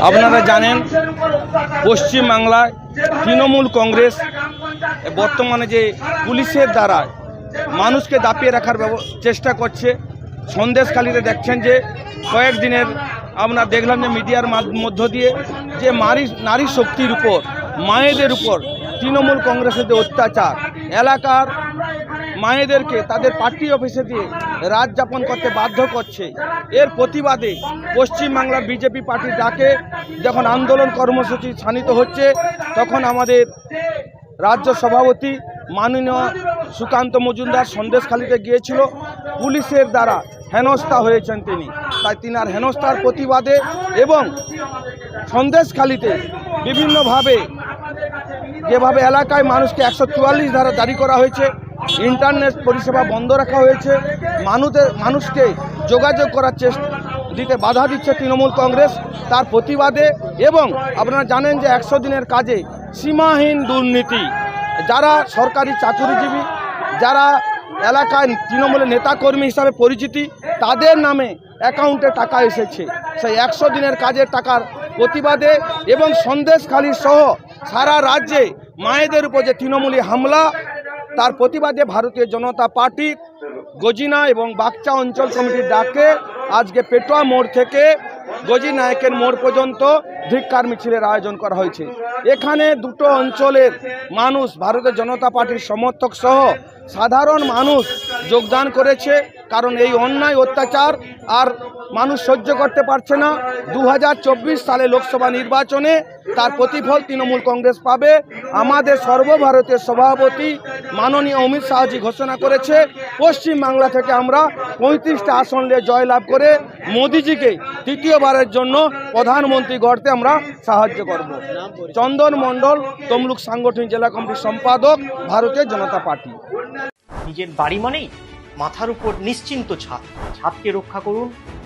আপনারা জানেন, পশ্চিমবাংলায় তৃণমূল কংগ্রেস বর্তমানে যে পুলিশের দ্বারা মানুষকে দাপিয়ে রাখার চেষ্টা করছে, সন্দেশখালিতে দেখছেন যে কয়েকদিনের আমরা দেখলাম যে মিডিয়ার মাধ- মধ্য দিয়ে যে মারি নারী শক্তির উপর, মায়েদের উপর তৃণমূল কংগ্রেসের যে অত্যাচার, এলাকার মায়েদেরকে তাদের পার্টি অফিসে দিয়ে রাত যাপন করতে বাধ্য করছে। এর প্রতিবাদে পশ্চিমবাংলার বিজেপি পার্টির ডাকে, যখন আন্দোলন কর্মসূচি ছানিত হচ্ছে, তখন আমাদের রাজ্য সভাপতি মাননীয় সুকান্ত মজুমদার সন্দেশখালিতে গিয়েছিল। পুলিশের দ্বারা হেনস্থা হয়েছেন তিনি। তাই তিনার হেনস্থার প্রতিবাদে এবং সন্দেশখালিতে বিভিন্নভাবে যেভাবে এলাকায় মানুষকে একশো চুয়াল্লিশ ধারা জারি করা হয়েছে ইন্টারনেট পরিষেবা বন্ধ রাখা হয়েছে। মানুষের মানুষকে যোগাযোগ করার চেষ্টা দিতে বাধা দিচ্ছে তৃণমূল কংগ্রেস তার প্রতিবাদে এবং আপনারা জানেন যে একশো দিনের কাজে সীমাহীন দুর্নীতি। যারা সরকারি চাকুরিজীবী, যারা এলাকায় তৃণমূলের নেতাকর্মী হিসাবে পরিচিতি, তাদের নামে অ্যাকাউন্টে টাকা এসেছে। সেই একশো দিনের কাজের টাকার প্রতিবাদে এবং সন্দেশখালী সহ সারা রাজ্যে মায়েদের উপর যে তৃণমূলী হামলা তার প্রতিবাদে ভারতীয় জনতা পার্টি গজিনা এবং বাগচা অঞ্চল কমিটির ডাকে আজকে পেটোয়া মোড় থেকে গজি নায়কের মোড় পর্যন্ত ধিক্কার মিছিলের আয়োজন করা হয়েছে। এখানে দুটো অঞ্চলের মানুষ ভারতের জনতা পার্টির সমর্থক সহ সাধারণ মানুষ যোগদান করেছে, কারণ এই অন্যায় অত্যাচার আর মানুষ সহ্য করতে পারছে না। দু হাজার চব্বিশ সালে লোকসভা নির্বাচনে তার প্রতিফল তৃণমূল কংগ্রেস পাবে। আমাদের সর্বভারতীয় সভাপতি মাননীয় অমিত শাহজি ঘোষণা করেছে, পশ্চিম বাংলা থেকে আমরা পঁয়ত্রিশটা আসন জয়লাভ করে মোদিজিকে তৃতীয়বারের জন্য প্রধানমন্ত্রী গড়তে আমরা সাহায্য করব। চন্দন মণ্ডল, তমলুক সাংগঠনিক জেলা কমিটির সম্পাদক, ভারতীয় জনতা পার্টি। নিজের বাড়ি মানেই মাথার উপর নিশ্চিন্ত ছাদ। ছাদকে রক্ষা করুন